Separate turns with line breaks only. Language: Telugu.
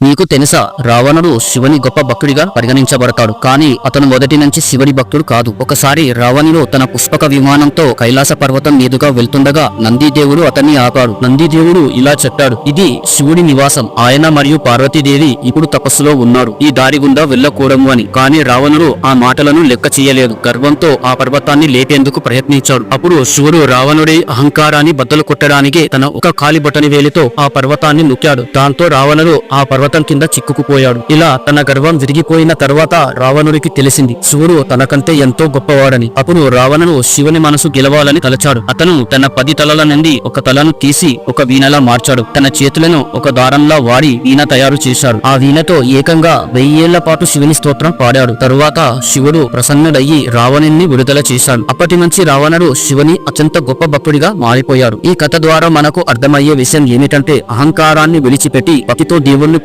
నీకు తెలుసా రావణుడు శివుని గొప్ప భక్తుడిగా పరిగణించబడతాడు. కానీ అతను మొదటి నుంచి శివుని భక్తుడు కాదు. ఒకసారి రావణుడు తన పుష్పక విమానంతో కైలాస పర్వతం మీదుగా వెళ్తుండగా నందిదేవుడు అతన్ని ఆపాడు. నందిదేవుడు ఇలా చెప్పాడు ఇది శివుడి నివాసం. ఆయన మరియు పార్వతీదేవి ఇప్పుడు తపస్సులో ఉన్నారు. ఈ దారి గుండా వెళ్ళకూడము అని. కానీ రావణుడు ఆ మాటలను లెక్క చేయలేదు. గర్వంతో ఆ పర్వతాన్ని లేపేందుకు ప్రయత్నించాడు. అప్పుడు శివుడు రావణుడి అహంకారాన్ని బద్దలు కొట్టడానికి తన ఒక కాలి బొటని వేలితో ఆ పర్వతాన్ని నొక్కాడు దాంతో రావణుడు ఆ పర్వత కింద చిక్కుకుపోయాడు. ఇలా తన గర్వం విరిగిపోయిన తర్వాత రావణుడికి తెలిసింది శివుడు తనకంటే ఎంతో గొప్పవాడని. అప్పుడు రావణుడు శివుని మనసు గెలవాలని తలచాడు. అతను తన పది తలల నుండి ఒక తలను తీసి ఒక వీణలా మార్చాడు. తన చేతులను ఒక దారంలా వాడి వీణ తయారు చేశాడు. ఆ వీణతో ఏకంగా వెయ్యేళ్ళ పాటు శివుని స్తోత్రం పాడాడు. తరువాత శివుడు ప్రసన్నుడయ్యి రావణుణ్ణి విడుదల చేశాడు. అప్పటి నుంచి రావణుడు శివుని అత్యంత గొప్ప భక్తుడిగా మారిపోయాడు. ఈ కథ ద్వారా మనకు అర్థమయ్యే విషయం ఏమిటంటే అహంకారాన్ని విడిచిపెట్టి భక్తితో దేవుణ్ణి